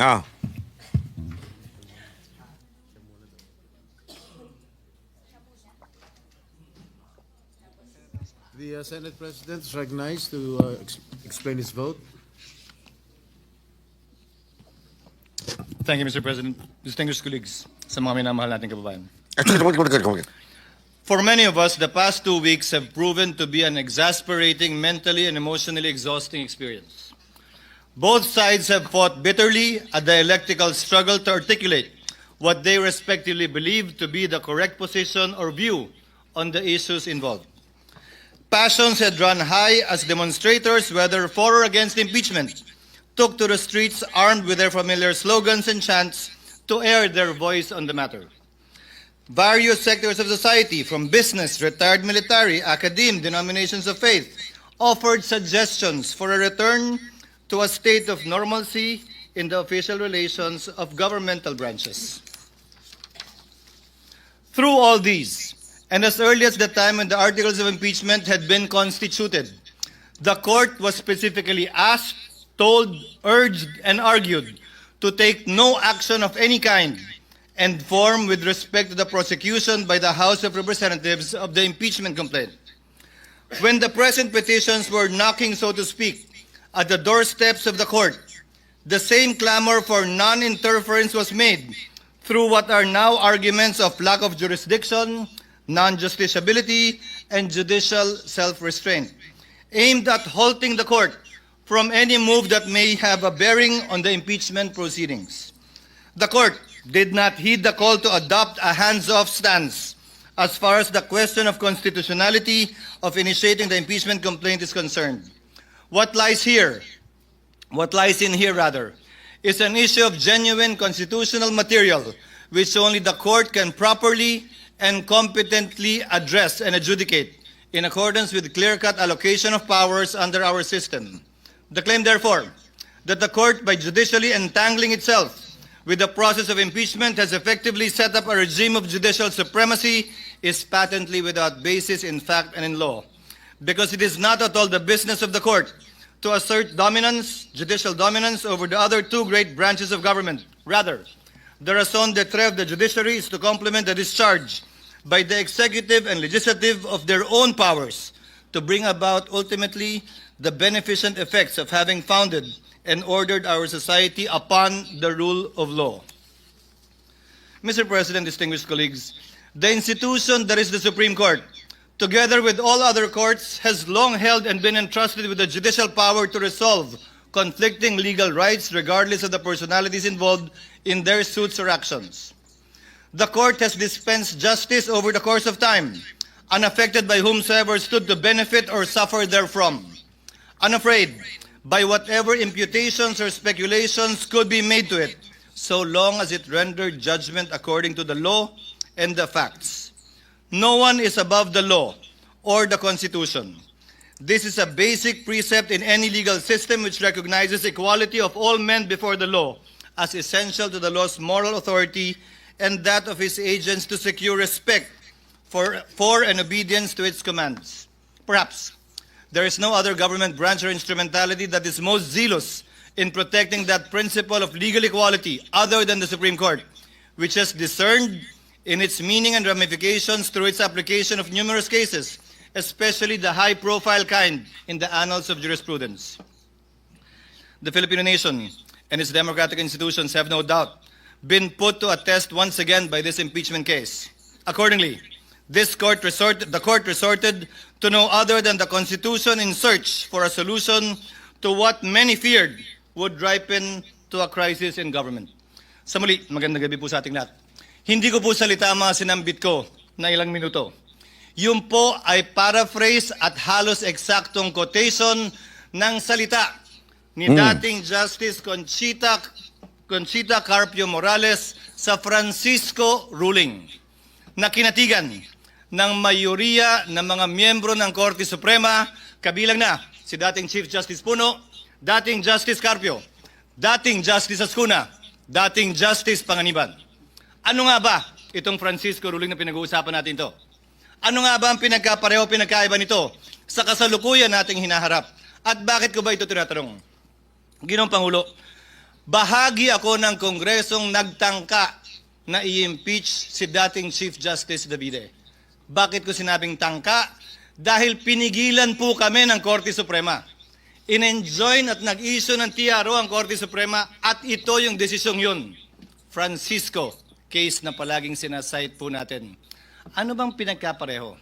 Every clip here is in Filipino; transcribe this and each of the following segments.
Ah. The uh, Senate President is recognized to uh, ex- explain his vote. Thank you, Mr. President. Distinguished colleagues, sa mga minamahal nating kababayan. Ah, For many of us, the past two weeks have proven to be an exasperating, mentally and emotionally exhausting experience. Both sides have fought bitterly a dialectical struggle to articulate what they respectively believe to be the correct position or view on the issues involved. Passions had run high as demonstrators, whether for or against impeachment, took to the streets armed with their familiar slogans and chants to air their voice on the matter. Various sectors of society, from business, retired military, academe, denominations of faith, offered suggestions for a return to a state of normalcy in the official relations of governmental branches. Through all these, and as early as the time when the articles of impeachment had been constituted, the court was specifically asked, told, urged, and argued to take no action of any kind and form with respect to the prosecution by the House of Representatives of the impeachment complaint. When the present petitions were knocking, so to speak, at the doorsteps of the court, the same clamor for non-interference was made through what are now arguments of lack of jurisdiction, non-justiciability, and judicial self-restraint, aimed at halting the court from any move that may have a bearing on the impeachment proceedings. The court did not heed the call to adopt a hands-off stance as far as the question of constitutionality of initiating the impeachment complaint is concerned. What lies here, what lies in here rather, is an issue of genuine constitutional material which only the court can properly and competently address and adjudicate in accordance with clear-cut allocation of powers under our system. The claim, therefore, that the court, by judicially entangling itself with the process of impeachment, has effectively set up a regime of judicial supremacy is patently without basis in fact and in law. Because it is not at all the business of the court to assert dominance, judicial dominance, over the other two great branches of government. Rather, the raison d'etre of the judiciary is to complement the discharge by the executive and legislative of their own powers to bring about ultimately the beneficent effects of having founded and ordered our society upon the rule of law. Mr. President, distinguished colleagues, the institution that is the Supreme Court, together with all other courts, has long held and been entrusted with the judicial power to resolve conflicting legal rights regardless of the personalities involved in their suits or actions. The court has dispensed justice over the course of time, unaffected by whomsoever stood to benefit or suffer therefrom. Unafraid by whatever imputations or speculations could be made to it, so long as it rendered judgment according to the law and the facts. No one is above the law or the Constitution. This is a basic precept in any legal system which recognizes equality of all men before the law as essential to the law's moral authority and that of its agents to secure respect for, for and obedience to its commands. Perhaps there is no other government branch or instrumentality that is most zealous in protecting that principle of legal equality other than the Supreme Court, which has discerned in its meaning and ramifications through its application of numerous cases, especially the high profile kind in the annals of jurisprudence. The Filipino nation and its democratic institutions have no doubt been put to a test once again by this impeachment case. Accordingly, this court resorted, the court resorted to no other than the Constitution in search for a solution to what many feared would ripen to a crisis in government. Sa muli, magandang gabi po sa ating lahat. Hindi ko po salita ang mga sinambit ko na ilang minuto. Yun po ay paraphrase at halos eksaktong quotation ng salita ni dating Justice Conchita Conchita Carpio Morales sa Francisco ruling na kinatigan ng mayoriya ng mga miyembro ng Korte Suprema, kabilang na si dating Chief Justice Puno, dating Justice Carpio, dating Justice Ascuna, dating Justice Panganiban. Ano nga ba itong Francisco ruling na pinag-uusapan natin to? Ano nga ba ang pinagkapareho, pinagkaiba nito sa kasalukuyan nating hinaharap? At bakit ko ba ito tinatanong? Ginoong Pangulo, bahagi ako ng kongresong nagtangka na i-impeach si dating Chief Justice Davide. Bakit ko sinabing tangka? Dahil pinigilan po kami ng Korte Suprema. In-enjoin at nag-issue ng TRO ang Korte Suprema at ito yung desisyong yun. Francisco, case na palaging sinasite po natin. Ano bang pinagkapareho?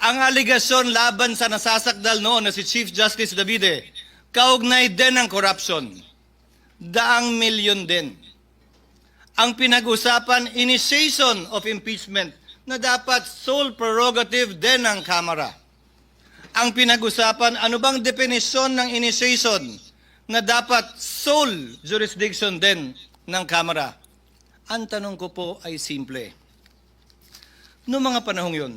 Ang aligasyon laban sa nasasakdal noon na si Chief Justice Davide, kaugnay din ng corruption. Daang milyon din. Ang pinag-usapan, initiation of impeachment na dapat sole prerogative din ng Kamara. Ang pinag-usapan, ano bang definisyon ng initiation na dapat sole jurisdiction din ng Kamara? Ang tanong ko po ay simple. Noong mga panahong yun,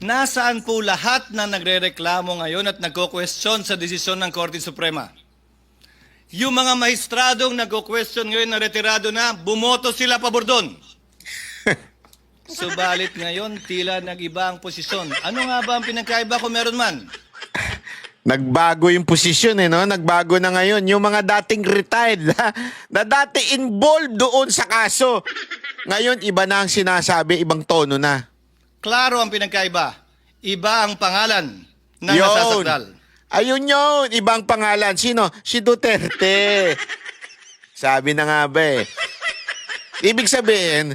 nasaan po lahat na nagrereklamo ngayon at nagko-question sa desisyon ng Korte Suprema? Yung mga mahistradong nagko-question ngayon na retirado na, bumoto sila pabor doon. Subalit ngayon, tila nag-iba ang posisyon. Ano nga ba ang pinagkaiba kung meron man? Nagbago yung posisyon eh, no? Nagbago na ngayon. Yung mga dating retired, ha? na dati involved doon sa kaso. Ngayon, iba na ang sinasabi, ibang tono na. Klaro ang pinagkaiba. Iba ang pangalan ng Yun. nasasakdal. Ayun yun, ibang pangalan. Sino? Si Duterte. Sabi na nga ba eh. Ibig sabihin,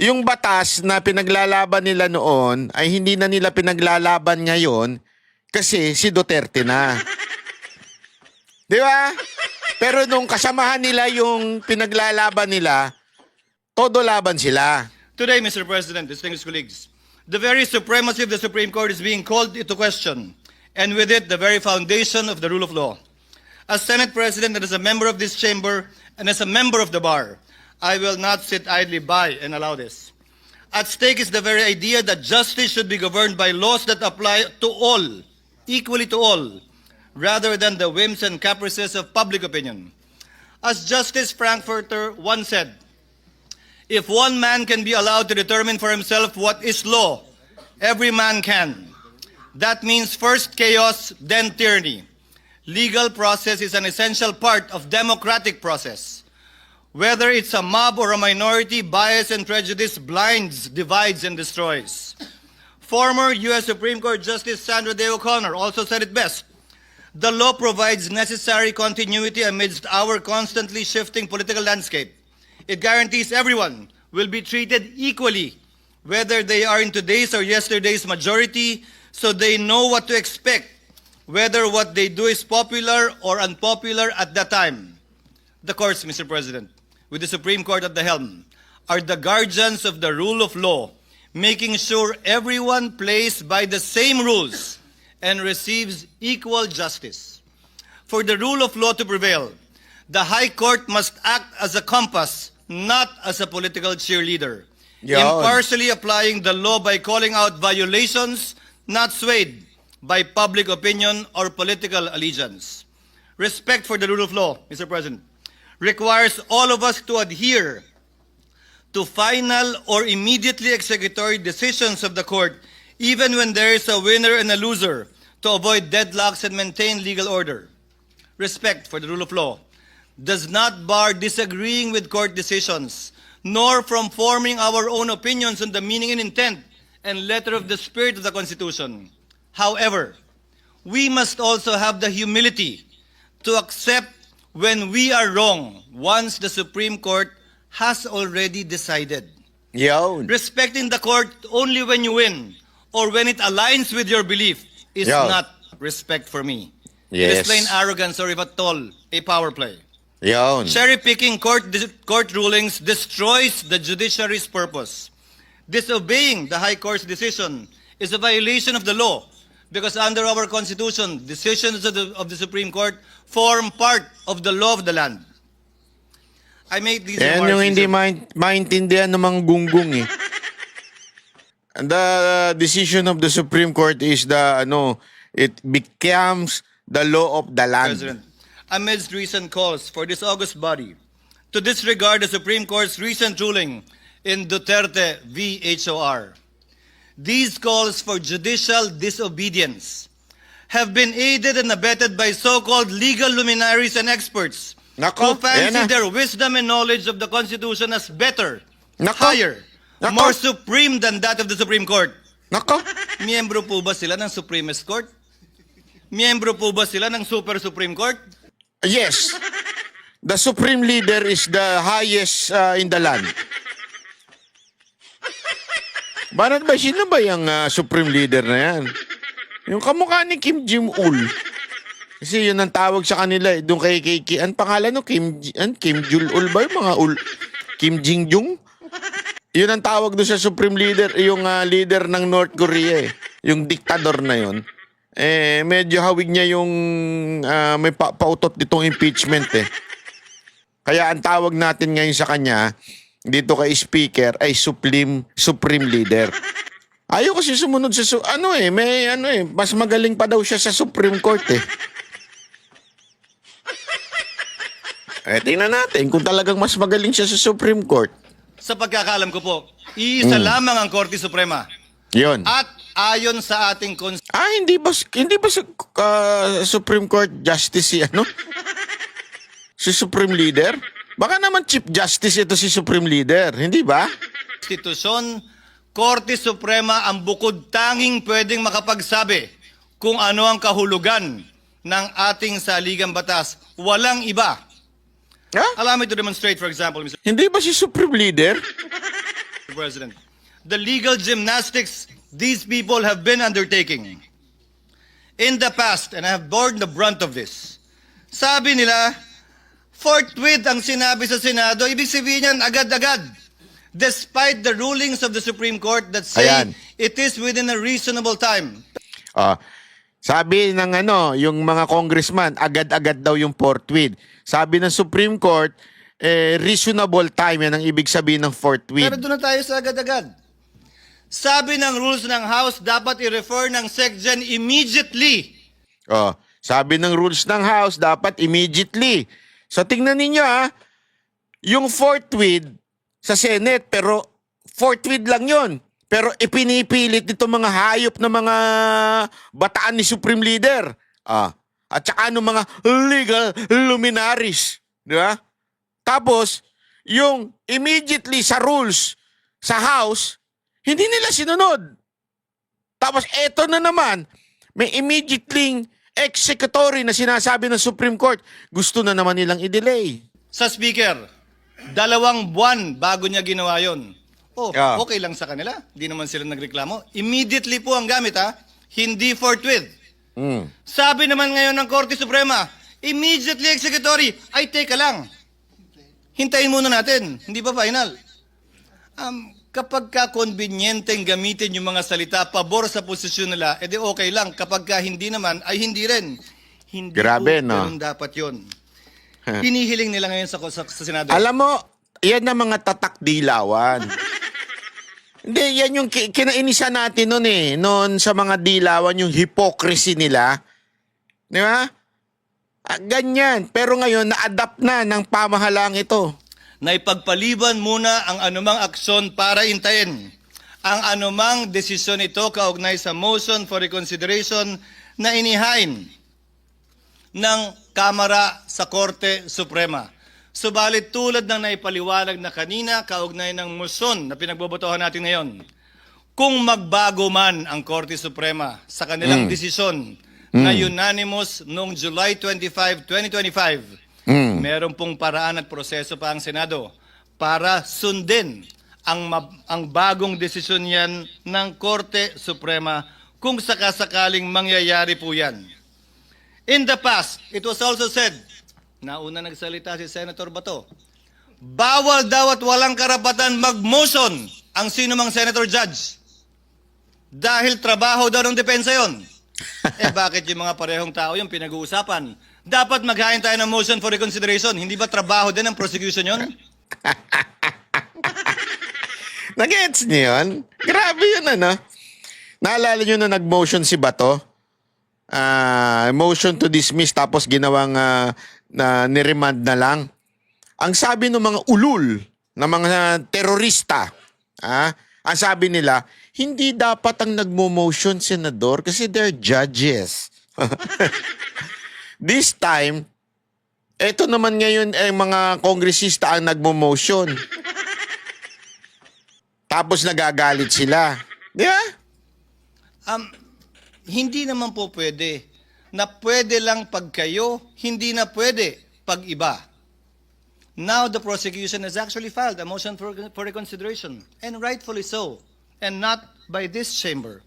yung batas na pinaglalaban nila noon ay hindi na nila pinaglalaban ngayon kasi si Duterte na. Di ba? Pero nung kasamahan nila yung pinaglalaban nila, todo laban sila. Today, Mr. President, distinguished colleagues, the very supremacy of the Supreme Court is being called into question, and with it, the very foundation of the rule of law. As Senate President and as a member of this chamber and as a member of the bar, I will not sit idly by and allow this. At stake is the very idea that justice should be governed by laws that apply to all, equally to all, rather than the whims and caprices of public opinion. As Justice Frankfurter once said, if one man can be allowed to determine for himself what is law, every man can. That means first chaos, then tyranny. Legal process is an essential part of democratic process. Whether it's a mob or a minority, bias and prejudice blinds, divides, and destroys. Former U.S. Supreme Court Justice Sandra Day O'Connor also said it best. The law provides necessary continuity amidst our constantly shifting political landscape. It guarantees everyone will be treated equally, whether they are in today's or yesterday's majority, so they know what to expect, whether what they do is popular or unpopular at that time. The courts, Mr. President, with the Supreme Court at the helm, are the guardians of the rule of law, making sure everyone plays by the same rules and receives equal justice. For the rule of law to prevail, the High Court must act as a compass, not as a political cheerleader, Yun. impartially applying the law by calling out violations, not swayed by public opinion or political allegiance. Respect for the rule of law, Mr. President, requires all of us to adhere to final or immediately executory decisions of the court, even when there is a winner and a loser, to avoid deadlocks and maintain legal order. Respect for the rule of law does not bar disagreeing with court decisions, nor from forming our own opinions on the meaning and intent and letter of the spirit of the Constitution. However, we must also have the humility to accept when we are wrong once the Supreme Court has already decided. Yun. Respecting the court only when you win or when it aligns with your belief is Yeah. not respect for me. It Yes. is plain arrogance or if at all, a power play. Yun. Cherry picking court, court rulings destroys the judiciary's purpose. Disobeying the High Court's decision is a violation of the law because under our Constitution, decisions of the, of the Supreme Court form part of the law of the land. I made these Yan yung hindi main- maintindihan ng mga gunggong eh. The decision of the Supreme Court is the, ano, it becomes the law of the land. President, amidst recent calls for this august body to disregard the Supreme Court's recent ruling in Duterte v. HOR. These calls for judicial disobedience have been aided and abetted by so-called legal luminaries and experts who Nako, fancy ayan na. their wisdom and knowledge of the Constitution as better, Nako. higher, Nako. more supreme than that of the Supreme Court. Nako. Miyembro po ba sila ng Supremist Court? Miyembro po ba sila ng Super Supreme Court? Yes. The supreme leader is the highest uh, in the land. Bakit ba? Sino ba yung uh, supreme leader na yan? Yung kamukha ni Kim Jong-un. Kasi yun ang tawag sa kanila. Eh. Doon kay, kay, kay, an pangalan no? Kim, an, Kim Jul-ul ba? Yung mga ul, Kim Jing-jung? Yun ang tawag doon sa supreme leader, yung uh, leader ng North Korea eh. Yung diktador na yun. Eh, medyo hawig niya yung ah, may pa- pautot ditong impeachment eh. Kaya ang tawag natin ngayon sa kanya, dito kay speaker, ay supreme, supreme leader. Ayaw kasi sumunod sa, su- ano eh, may ano eh, mas magaling pa daw siya sa Supreme Court eh. Eh, tingnan natin kung talagang mas magaling siya sa Supreme Court. Sa pagkakaalam ko po, iisa Hmm. lamang ang Korte Suprema. Yon. At ayon sa ating cons- Ah, hindi ba hindi ba sa ah, Supreme Court Justice si ano? si Supreme Leader? Baka naman Chief Justice ito si Supreme Leader, hindi ba? Konstitusyon, Korte Suprema ang bukod tanging pwedeng makapagsabi kung ano ang kahulugan ng ating saligang batas. Walang iba. Ha? Allow me to demonstrate, for example, Mr. Hindi ba si Supreme Leader? President. The legal gymnastics these people have been undertaking in the past, and I have borne the brunt of this. Sabi nila, forthwith ang sinabi sa Senado, ibig sabihin yan agad-agad. Despite the rulings of the Supreme Court that say Ayan. it is within a reasonable time. Ah, sabi ng ano, yung mga congressman, agad-agad daw yung forthwith. Sabi ng Supreme Court, eh, reasonable time yan ang ibig sabihin ng forthwith. Pero doon na tayo sa agad-agad. Sabi ng rules ng House, dapat i-refer ng SecGen immediately. Oh, sabi ng rules ng House, dapat immediately. So tingnan ninyo ha, yung forthwith sa Senate, pero forthwith lang yon. Pero ipinipilit nito mga hayop na mga bataan ni Supreme Leader. Ah, at saka ng mga legal luminaries. Di ba? Tapos, yung immediately sa rules sa House, hindi nila sinunod. Tapos eto na naman, may immediately executory na sinasabi ng Supreme Court. Gusto na naman nilang i-delay. Sa speaker, dalawang buwan bago niya ginawa yon. Oh, Yeah. okay lang sa kanila. Di naman sila nagreklamo. Immediately po ang gamit ha. Hindi forthwith. Mm. Sabi naman ngayon ng Korte Suprema, immediately executory. Ay, teka lang. Hintayin muna natin. Hindi pa final. Um, kapag ka convenienteng gamitin yung mga salita pabor sa posisyon nila, edi okay lang. Kapag ka hindi naman, ay hindi rin. Hindi Grabe, po no? dapat yon. Hinihiling nila ngayon sa, sa, sa Senado. Alam mo, yan ang mga tatak dilawan. Hindi, yan yung ki- kinainisa natin noon eh. Noon sa mga dilawan, yung hypocrisy nila. Di ba? Ah, ganyan. Pero ngayon, na-adapt na ng pamahalang ito. na ipagpaliban muna ang anumang aksyon para intayin ang anumang desisyon ito kaugnay sa motion for reconsideration na inihain ng Kamara sa Korte Suprema. Subalit tulad ng naipaliwanag na kanina kaugnay ng motion na pinagbobotohan natin ngayon, kung magbago man ang Korte Suprema sa kanilang desisyon na unanimous noong July 25, 2025, Mm. meron pong paraan at proseso pa ang Senado para sundin ang, ang bagong desisyon yan ng Korte Suprema kung sakasakaling mangyayari po yan. In the past, it was also said, nauna nagsalita si Senator Bato, bawal daw at walang karapatan mag-motion ang sinumang Senator Judge. Dahil trabaho daw ng depensa yon. eh bakit yung mga parehong tao yung pinag-uusapan? Dapat maghain tayo ng motion for reconsideration. Hindi ba trabaho din ng prosecution yon? Nagets niyo yun? Grabe yun ano. Naalala niyo na nag-motion si Bato? Ah, motion to dismiss tapos ginawang ah, na niremand na lang. Ang sabi ng mga ulul, ng mga terorista, ah, ang sabi nila, hindi dapat ang nagmo-motion senador kasi they're judges. This time, Ito naman ngayon ay mga kongresista ang nagmo-motion. Tapos nagagalit sila. Di ba? Um, hindi naman po pwede na pwede lang pag kayo, hindi na pwede pag iba. Now the prosecution has actually filed a motion for, for reconsideration, and rightfully so, and not by this chamber.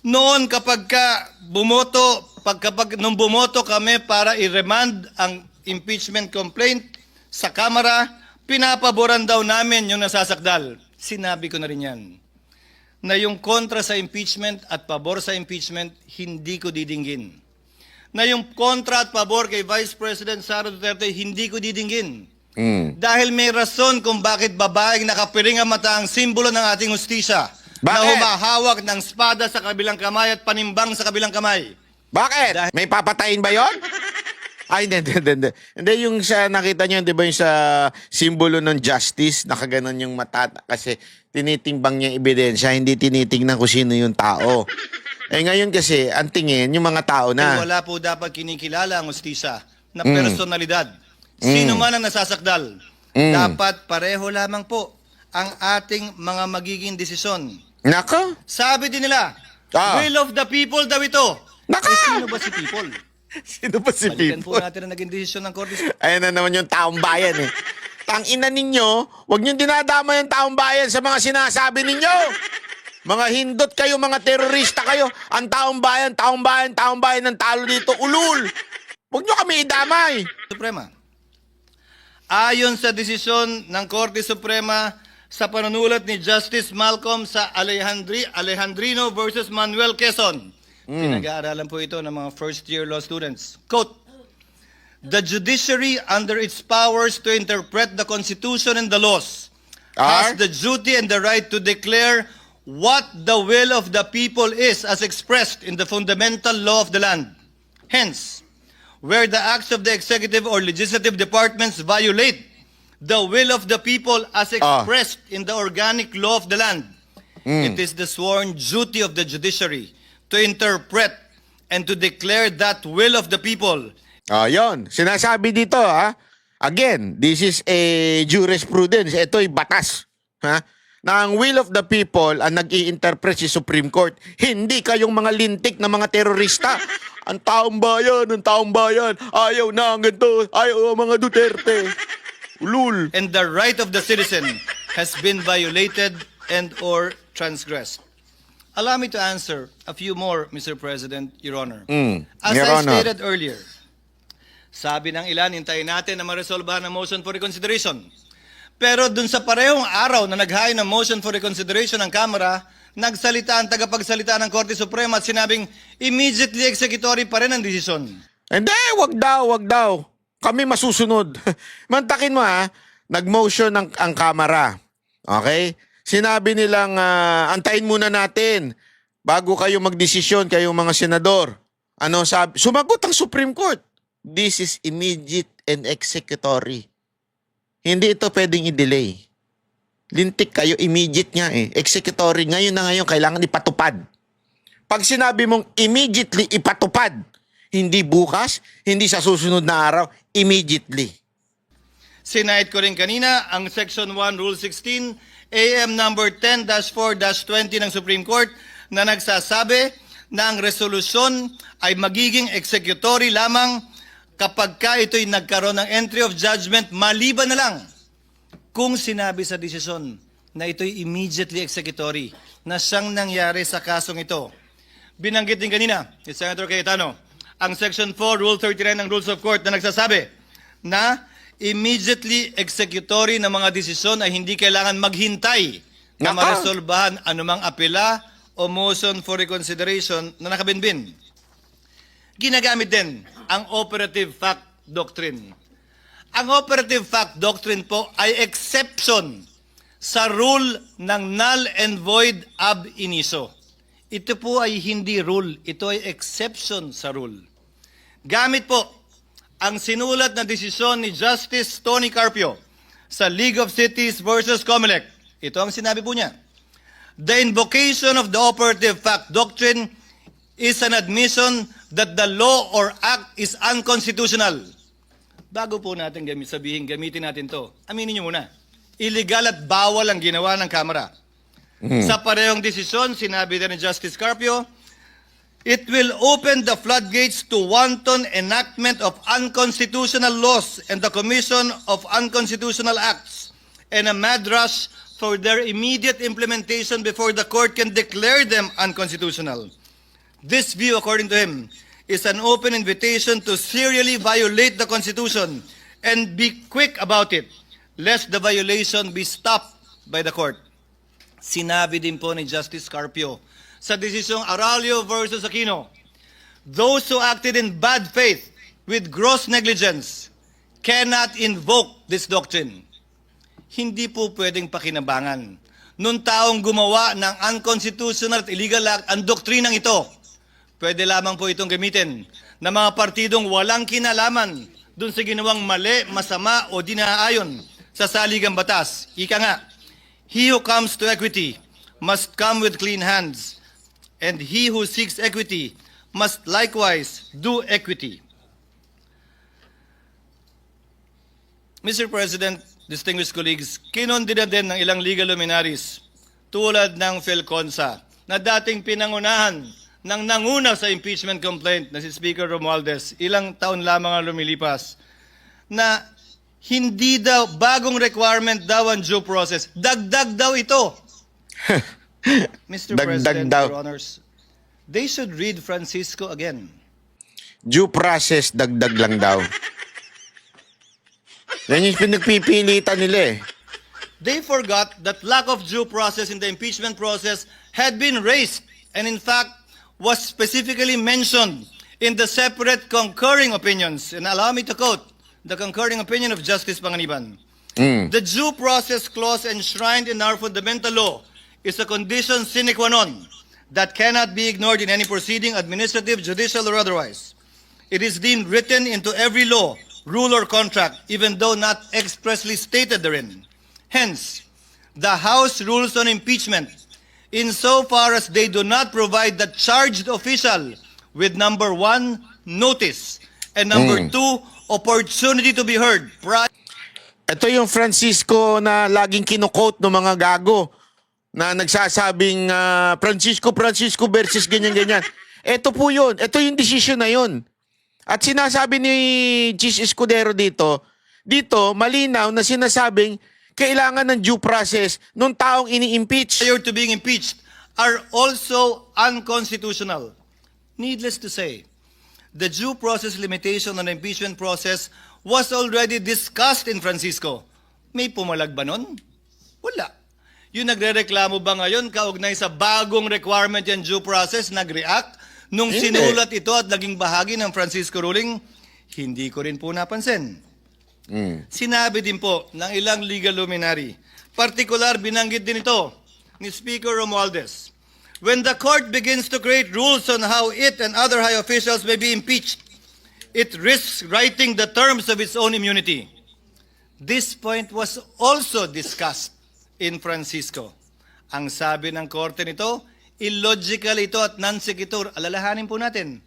Noon kapag ka bumoto, pag, kapag nung bumoto kami para i-remand ang impeachment complaint sa Kamara, pinapaboran daw namin yung nasasakdal. Sinabi ko na rin yan na yung kontra sa impeachment at pabor sa impeachment, hindi ko didinggin. Na yung kontra at pabor kay Vice President Sara Duterte, hindi ko didinggin. Mm. Dahil may rason kung bakit babaeng nakapiring ang mata ang simbolo ng ating ustisya. Na Bakit? humahawak ng espada sa kabilang kamay at panimbang sa kabilang kamay. Bakit? Dahil- May papatayin ba yon? Ay, hindi, hindi, hindi, hindi. Yung sa, nakita niyo, di ba yung sa simbolo ng justice, nakaganon yung mata, kasi tinitimbang niya ebidensya, hindi tinitingnan kung sino yung tao. Eh ngayon kasi, ang tingin, yung mga tao Na. na. wala po dapat kinikilala ang ustisya na Mm. personalidad. Sino man ang nasasakdal, Mm. dapat pareho lamang po ang ating mga magiging desisyon. Nako, Sabi din nila, Ah. will of the people daw ito. Naka! Eh, sino ba si people? sino ba si Balikan po people? natin ang naging desisyon ng Korte Ayan na naman yung taong bayan eh. Tang ina ninyo, wag niyo dinadama yung taong bayan sa mga sinasabi ninyo. Mga hindot kayo, mga terorista kayo. Ang taong bayan, taong bayan, taong bayan ng talo dito, ulul. Huwag niyo kami idamay. Suprema. Ayon sa desisyon ng Korte Suprema sa panunulat ni Justice Malcolm sa Alejandri, Alejandrino versus Manuel Quezon. Pinag-aaralan po ito ng mga first-year law students. Quote, The judiciary, under its powers to interpret the Constitution and the laws, has the duty and the right to declare what the will of the people is as expressed in the fundamental law of the land. Hence, where the acts of the executive or legislative departments violate the will of the people as Ah. expressed in the organic law of the land, it is the sworn duty of the judiciary to interpret and to declare that will of the people Ah, yun. Sinasabi dito, ha? Again, this is a jurisprudence. Ito'y batas. Ha? Na ang will of the people ang nag interpret si Supreme Court. Hindi kayong mga lintik na mga terorista. ang taong bayan, ang taong bayan. Ayaw na ang ganito. Ayaw ang mga Duterte. Ulul. and the right of the citizen has been violated and or transgressed. Allow me to answer a few more, Mr. President, Your Honor. Mm, As Your I Honor. stated earlier, sabi ng ilan, hintayin natin na maresolbahan ang motion for reconsideration. Pero dun sa parehong araw na naghain ng motion for reconsideration ng Kamara, nagsalita ang tagapagsalita ng Korte Suprema at sinabing immediately executory pa rin ang desisyon. Hindi, wag daw, wag daw. Kami masusunod. Mantakin mo ha, nag-motion ang, ang kamera. Okay? Sinabi nilang ah, antayin muna natin bago kayo magdesisyon kayong mga senador. Ano sabi? Sumagot ang Supreme Court. This is immediate and executory. Hindi ito pwedeng i-delay. Lintik kayo, immediate nga eh. Executory, ngayon na ngayon, kailangan ipatupad. Pag sinabi mong immediately ipatupad, hindi bukas, hindi sa susunod na araw, immediately. Sinahid ko rin kanina ang Section 1, Rule 16, AM number 10-4-20 ng Supreme Court na nagsasabi na ang resolusyon ay magiging executory lamang kapag ka ito'y nagkaroon ng entry of judgment maliban na lang kung sinabi sa desisyon na ito'y immediately executory na siyang nangyari sa kasong ito. Binanggit din kanina ni Senator Cayetano ang Section 4, Rule 39 ng Rules of Court na nagsasabi na immediately executory ng mga desisyon ay hindi kailangan maghintay na maresolbahan anumang apela o motion for reconsideration na nakabinbin. Ginagamit din ang operative fact doctrine. Ang operative fact doctrine po ay exception sa rule ng null and void ab initio. Ito po ay hindi rule, ito ay exception sa rule. Gamit po ang sinulat na desisyon ni Justice Tony Carpio sa League of Cities versus Comelec. Ito ang sinabi po niya. The invocation of the operative fact doctrine is an admission that the law or act is unconstitutional. Bago po natin gamit, sabihin, gamitin natin to, aminin nyo muna, illegal at bawal ang ginawa ng Kamara. Sa parehong desisyon, sinabi din ni Justice Carpio, it will open the floodgates to wanton enactment of unconstitutional laws and the commission of unconstitutional acts and a mad rush for their immediate implementation before the court can declare them unconstitutional. This view, according to him, is an open invitation to serially violate the Constitution and be quick about it, lest the violation be stopped by the court. Sinabi din po ni Justice Carpio sa desisyong Aralio versus Aquino, those who acted in bad faith with gross negligence cannot invoke this doctrine. Hindi po pwedeng pakinabangan nung taong gumawa ng unconstitutional at illegal act ang doktrinang ito. Pwede lamang po itong gamitin ng mga partidong walang kinalaman dun sa ginawang mali, masama o dinaayon sa saligang batas. Ika nga, he who comes to equity must come with clean hands, and he who seeks equity must likewise do equity. Mr. President, distinguished colleagues, kinondina din ng ilang legal luminaries tulad ng Philconsa na dating pinangunahan ng nanguna sa impeachment complaint na si Speaker Romualdez ilang taon lamang ang lumilipas na hindi daw bagong requirement daw ang due process. Dagdag daw ito. Mr. Dagdag President, daw. Your Honors, they should read Francisco again. Due process, dagdag lang daw. Yan yung pinagpipilitan nila eh. They forgot that lack of due process in the impeachment process had been raised and in fact was specifically mentioned in the separate concurring opinions. And allow me to quote the concurring opinion of Justice Panganiban. Mm. The due process clause enshrined in our fundamental law is a condition sine qua non that cannot be ignored in any proceeding, administrative, judicial, or otherwise. It is deemed written into every law, rule, or contract, even though not expressly stated therein. Hence, the House rules on impeachment, insofar as they do not provide the charged official with number one, notice, and number two, opportunity to be heard prior Ito yung Francisco na laging kinukote ng mga gago na nagsasabing ah, Francisco, Francisco versus ganyan-ganyan. Ito po yun. Ito yung decision na yun. At sinasabi ni Chis Escudero dito, dito malinaw na sinasabing kailangan ng due process nung taong ini-impeach. prior to being impeached are also unconstitutional. Needless to say, the due process limitation on impeachment process was already discussed in Francisco. May pumalag ba nun? Wala. Yung nagre-reklamo ba ngayon kaugnay sa bagong requirement yan due process, nag-react? Nung Hindi. sinulat ito at naging bahagi ng Francisco ruling, hindi ko rin po napansin. Mm. Sinabi din po ng ilang legal luminary, partikular binanggit din ito ni Speaker Romualdez. When the court begins to create rules on how it and other high officials may be impeached, it risks writing the terms of its own immunity. This point was also discussed in Francisco. Ang sabi ng korte nito, illogical ito at non-sequitur. Alalahanin po natin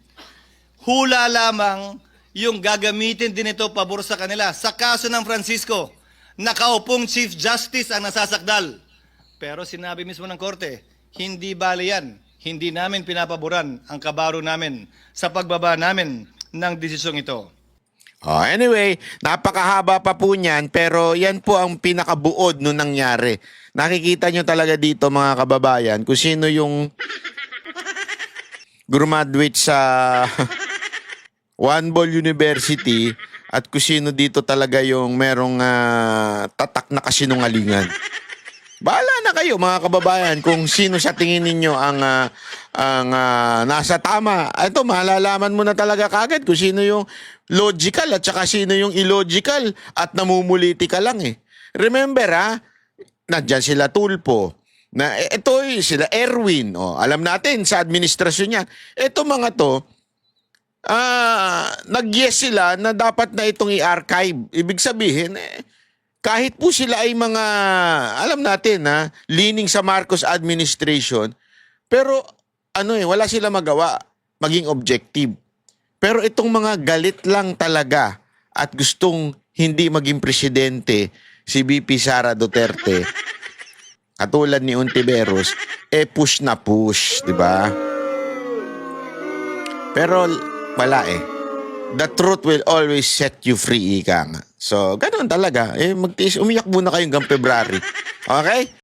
hula lamang yung gagamitin din ito pabor sa kanila. Sa kaso ng Francisco, nakaupong Chief Justice ang nasasakdal. Pero sinabi mismo ng korte, hindi bali yan. Hindi namin pinapaboran ang kabaro namin sa pagbaba namin ng desisyong ito. Oh, anyway, napakahaba pa po niyan pero yan po ang pinakabuod nung nangyari. Nakikita nyo talaga dito mga kababayan kung sino yung graduate sa One Ball University at kung sino dito talaga yung merong ah, tatak na kasinungalingan. Bahala na kayo mga kababayan kung sino sa tingin ninyo ang ah, ang ah, nasa tama. Ito malalaman mo na talaga kagad kung sino yung logical at saka sino yung illogical at namumuliti ka lang eh. Remember ha, nandyan sila Tulpo. Na ito eh, sila Erwin. Oh, alam natin sa administrasyon niya. Ito mga to, ah, nag-yes sila na dapat na itong i-archive. Ibig sabihin, eh, kahit po sila ay mga, alam natin na leaning sa Marcos administration, pero ano eh, wala sila magawa maging objective. Pero itong mga galit lang talaga at gustong hindi maging presidente si BP Sara Duterte, katulad ni Untiveros, eh push na push, di ba? Pero wala eh. The truth will always set you free, ika nga. So, ganun talaga. Eh, magtiis, umiyak muna kayo hanggang February. Okay?